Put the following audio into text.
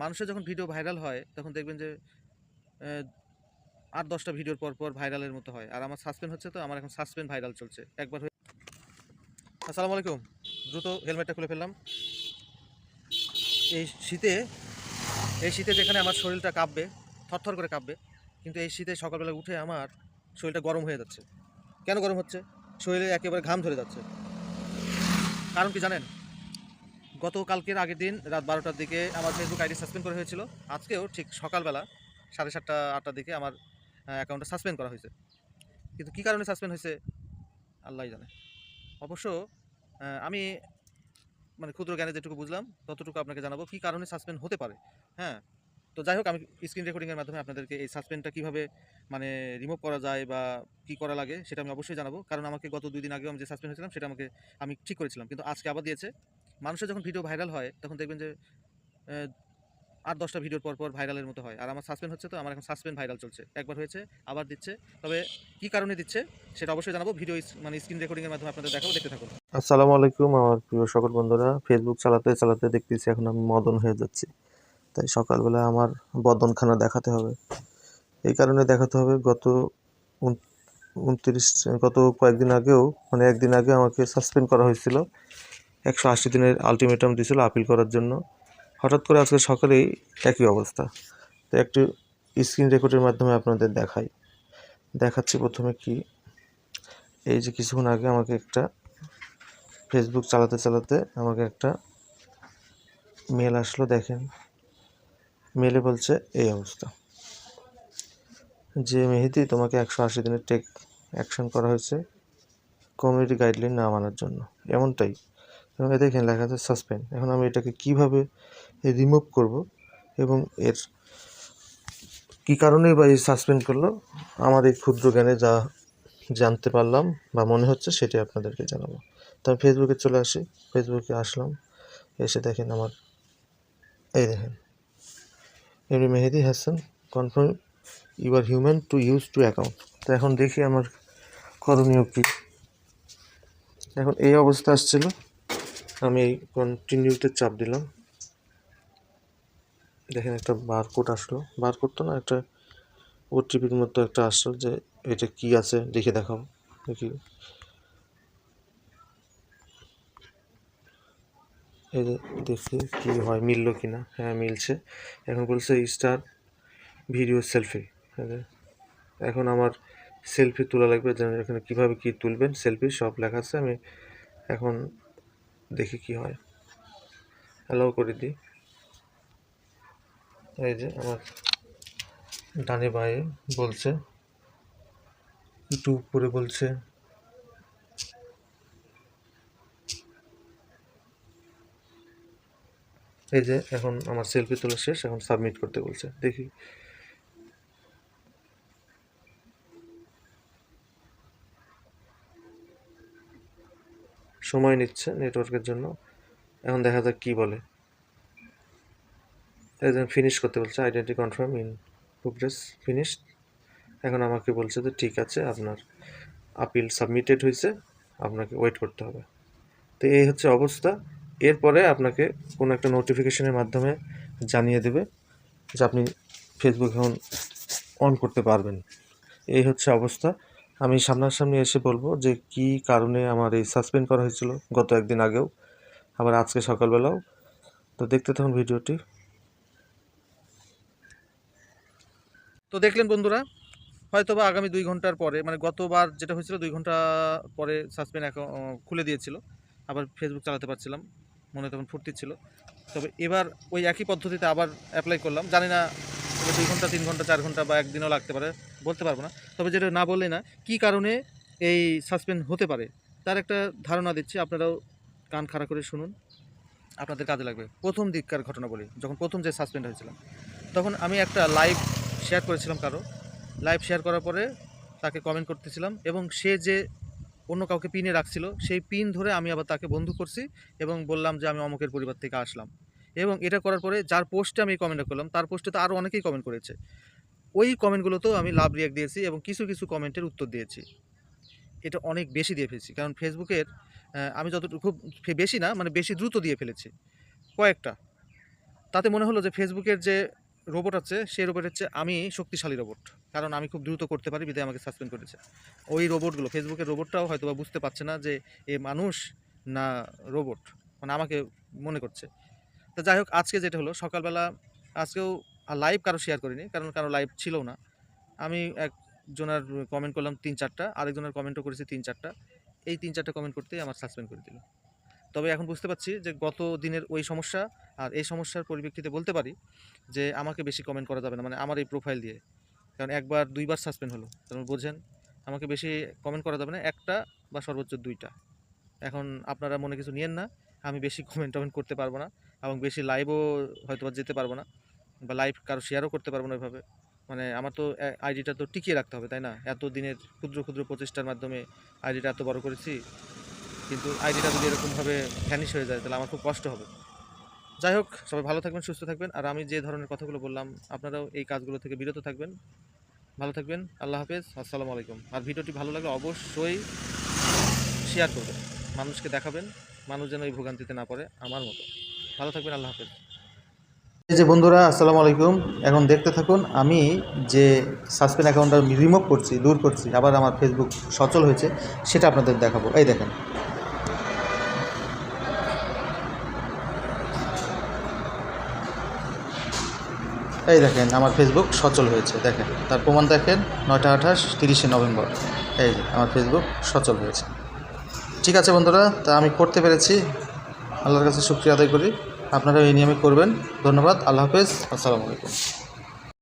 মানুষের যখন video viral হয়, তখন দেখবেন যে আট দশটা ভিডিওর পর পর ভাইরালের মতো হয়। আর আমার সাসপেন্ড হচ্ছে তো, আমার এখন সাসপেন্ড ভাইরাল চলছে। একবার হয়ে আসসালামু আলাইকুম। দ্রুত হেলমেটটা খুলে ফেললাম। এই শীতে এই শীতে যেখানে আমার শরীরটা কাঁপবে, থরথর করে কাঁপবে, কিন্তু এই শীতে সকালবেলা উঠে আমার শরীরটা গরম হয়ে যাচ্ছে। কেন গরম হচ্ছে? শরীরে একেবারে ঘাম ধরে যাচ্ছে। কারণ কি জানেন? গত কালকের আগের দিন রাত বারোটার দিকে আমার ফেসবুক আইডি সাসপেন্ড করা হয়েছিল। আজকেও ঠিক সকালবেলা সাড়ে সাতটা, আটটার দিকে আমার অ্যাকাউন্টটা সাসপেন্ড করা হয়েছে। কিন্তু কী কারণে সাসপেন্ড হয়েছে? আল্লাহ জানে। অবশ্য আমি মানে ক্ষুদ্র জ্ঞানে যেটুকু বুঝলাম, ততটুকু আপনাকে জানাব কী কারণে সাসপেন্ড হতে পারে। হ্যাঁ তো যাই হোক, আমি স্ক্রিন রেকর্ডিংয়ের মাধ্যমে আপনাদেরকে এই সাসপেন্ডটা কীভাবে মানে রিমুভ করা যায় বা কী করা লাগে, সেটা আমি অবশ্যই জানাব। কারণ আমাকে গত দুই দিন আগেও আমি যে সাসপেন্ড হয়েছিলাম, সেটা আমাকে, আমি ঠিক করেছিলাম। কিন্তু আজকে আবার দিয়েছে। মানুষের যখন ভিডিও ভাইরাল হয়, তখন দেখবেন যে আট দশটা ভিডিওর পর পর ভাইরালের মতো হয়। আর আমার সাসপেন্ড হচ্ছে তো, আমার এখন সাসপেন্ড ভাইরাল চলছে। একবার হয়েছে, আবার দিচ্ছে। তবে কী কারণে দিচ্ছে, সেটা অবশ্যই জানাব। ভিডিও মানে স্ক্রিন রেকর্ডিংয়ের মাধ্যমে আপনাদের দেখাবো, দেখতে থাকুন। আসসালামু আলাইকুম, আমার প্রিয় সকল বন্ধুরা। ফেসবুক চালাতে চালাতে দেখতেছি এখন আমি মদন হয়ে যাচ্ছি। তাই সকালবেলা আমার বদনখানা দেখাতে হবে। এই কারণে দেখাতে হবে, গত উন- উনত্রিশ গত কয়েকদিন আগেও মানে একদিন আগে আমাকে সাসপেন্ড করা হয়েছিল। একশো আশি দিনের আলটিমেটাম দিয়েছিল আপিল করার জন্য। হঠাৎ করে আজকে সকালেই একই অবস্থা। তো একটু স্ক্রিন রেকর্ডের মাধ্যমে আপনাদের দেখাই। দেখাচ্ছি প্রথমে কি। এই যে কিছুক্ষণ আগে আমাকে একটা ফেসবুক চালাতে চালাতে আমাকে একটা মেল আসলো, দেখেন। মেলে বলছে, এই অবস্থা। যে মেহেদি, তোমাকে একশো আশি দিনের টেক অ্যাকশন করা হয়েছে। কমিউনিটি গাইডলাইন না মানার জন্য। এমনটাই। এবং এ দেখেন লেখা আছে সাসপেন্ড এখন আমি এটাকে কীভাবে রিমুভ করব এবং এর কী কারণে বা এই সাসপেন্ড করল, আমার এই ক্ষুদ্র জ্ঞানে যা জানতে পারলাম বা মনে হচ্ছে সেটাই আপনাদেরকে জানাব। তো আমি ফেসবুকে চলে আসি, ফেসবুকে আসলাম, এসে দেখেন আমার, এই দেখেন এমনি Mehedi Hasan confirm you are human to use to account তো এখন দেখি আমার করণীয় কী। এখন এই অবস্থা আসছিল আমি কন্টিনিউতে চাপ দিলাম। দেখেন একটা বারকোড আসলো। বারকোড তো না, একটা ওটিপির মতো একটা আসলো যে এটা কি আছে দেখে দেখাও। দেখি। এই দেখি কি হয়, মিললো কি না হ্যাঁ মিলছে। এখন বলছে স্টার ভিডিও সেলফি এখন আমার সেলফি তোলা লাগবে এখানে কীভাবে কী তুলবেন? সেলফি সব লেখা আছে। আমি এখন দেখি কি হয়। অ্যালাউ করে দিই এই যে আমার ডানে বায়ে বলছে একটু উপরে বলছে। এই যে এখন আমার সেলফি তোলা শেষ, এখন সাবমিট করতে বলছে। দেখি সময় নিচ্ছে নেটওয়ার্কের জন্য। এখন দেখা যাক কী বলে। যে ফিনিশ করতে বলছে identity confirm in progress finished এখন আমাকে বলছে যে, ঠিক আছে, আপনার আপিল সাবমিটেড হয়েছে, আপনাকে ওয়েট করতে হবে। তো এই হচ্ছে অবস্থা। এরপরে আপনাকে কোনো একটা নোটিফিকেশনের মাধ্যমে জানিয়ে দেবে যে, আপনি ফেসবুক এখন অন করতে পারবেন। এই হচ্ছে অবস্থা। আমি সামনাসামনি এসে বলব যে কি কারণে আমার এই সাসপেন্ড করা হয়েছিল গত একদিন আগেও। আবার আজকে সকালবেলাও। তো দেখতে থাকুন ভিডিওটি। তো দেখলেন বন্ধুরা হয়তো বা আগামী দুই ঘণ্টার পরে মানে গতবার যেটা হয়েছিল, দুই ঘণ্টা পরে সাসপেন্ড এখন খুলে দিয়েছিল। আবার ফেসবুক চালাতে পারছিলাম, মনে তখন ফুর্তি ছিল। তবে এবার ওই একই পদ্ধতিতে আবার অ্যাপ্লাই করলাম। জানি না তবে দুই ঘণ্টা, তিন ঘণ্টা, চার ঘণ্টা বা একদিনও লাগতে পারে, বলতে পারব না। তবে যেটা না বললে না, কী কারণে এই সাসপেন্ড হতে পারে? তার একটা ধারণা দিচ্ছি, আপনারাও কান খাড়া করে শুনুন। আপনাদের কাজে লাগবে। প্রথম দিককার ঘটনা বলি, যখন প্রথম যে সাসপেন্ড হয়েছিলাম। তখন আমি একটা লাইভ শেয়ার করেছিলাম কারও। লাইভ শেয়ার করার পরে তাকে কমেন্ট করতেছিলাম এবং সে যে অন্য কাউকে পিনে রাখছিল, সেই পিন ধরে আমি আবার তাকে বন্ধু করছি এবং বললাম যে আমি অমুকের পরিবার থেকে আসলাম। এবং এটা করার পরে যার পোস্টে আমি কমেন্ট করলাম, তার পোস্টে তো আরও অনেকেই কমেন্ট করেছে। ওই কমেন্টগুলোতেও আমি লাভ রিয়াক্ট দিয়েছি এবং কিছু কিছু কমেন্টের উত্তর দিয়েছি। এটা অনেক বেশি দিয়ে ফেলেছি, কারণ ফেসবুকের আমি যতটুকু, খুব বেশি না মানে বেশি দ্রুত দিয়ে ফেলেছি। কয়েকটা। তাতে মনে হলো যে ফেসবুকের যে রোবট আছে, সেই রোবট হচ্ছে আমি শক্তিশালী রোবট কারণ আমি খুব দ্রুত করতে পারি, বিধায় আমাকে সাসপেন্ড করেছে। ওই রোবটগুলো ফেসবুকের রোবটটাও হয়তো বুঝতে পারছে না যে এ মানুষ না রোবট মানে আমাকে মনে করছে। তো যাই হোক, আজকে যেটা হলো, সকালবেলা আজকেও লাইভ কারও শেয়ার করিনি, কারণ কারও লাইভ ছিল না। আমি একজনের কমেন্ট করলাম তিন চারটা, আরেকজনের কমেন্টও করেছি তিন চারটা। এই তিন চারটা কমেন্ট করতেই আমার সাসপেন্ড করে দিল। তবে এখন বুঝতে পারছি যে গত দিনের ওই সমস্যা আর এই সমস্যার পরিপ্রেক্ষিতে বলতে পারি যে আমাকে বেশি কমেন্ট করা যাবে না মানে আমার এই প্রোফাইল দিয়ে। কারণ একবার, দুইবার সাসপেন্ড হলো কারণ বোঝেন, আমাকে বেশি কমেন্ট করা যাবে না, একটা বা সর্বোচ্চ দুইটা। এখন আপনারা মনে কিছু নিয়েন না আমি বেশি কমেন্ট টমেন্ট করতে পারব না এবং বেশি লাইভও হয়তো যেতে পারব না বা লাইভ কারও শেয়ারও করতে পারব না ওইভাবে। মানে আমার তো আইডিটা তো টিকিয়ে রাখতে হবে, তাই না? এত দিনের ক্ষুদ্র ক্ষুদ্র প্রচেষ্টার মাধ্যমে আইডিটা এত বড় করেছি, কিন্তু আইডিটা যদি এরকমভাবে ভ্যানিশ হয়ে যায়, তাহলে আমার খুব কষ্ট হবে। যাই হোক, সবাই ভালো থাকবেন, সুস্থ থাকবেন, আর আমি যে ধরনের কথাগুলো বললাম, আপনারাও এই কাজগুলো থেকে বিরত থাকবেন। ভালো থাকবেন, আল্লাহ হাফেজ, আসসালামু আলাইকুম। আর ভিডিওটি ভালো লাগলে অবশ্যই শেয়ার করবেন, মানুষকে দেখাবেন। মানুষ যেন এই ভোগান্তিতে না পড়ে, আমার মতো। ভালো থাকবেন, আল্লাহ হাফেজ। এই যে বন্ধুরা, আসসালামু আলাইকুম। এখন দেখতে থাকুন, আমি যে সাসপেন্ড অ্যাকাউন্টটা রিমুভ করছি, দূর করছি, আবার আমার ফেসবুক সচল হয়েছে, সেটা আপনাদের দেখাবো। এই দেখেন। এই দেখেন, আমার ফেসবুক সচল হয়েছে, দেখেন। তার প্রমাণ দেখেন, নয়টা আঠাশ, তিরিশে নভেম্বর। এই আমার ফেসবুক সচল হয়েছে। ঠিক আছে বন্ধুরা, তা আমি করতে পেরেছি। আল্লাহর কাছে শুক্রিয়া আদায় করি। আপনারা এই নিয়ে আমি করবেন। ধন্যবাদ। আল্লাহ হাফেজ। আসসালামু আলাইকুম।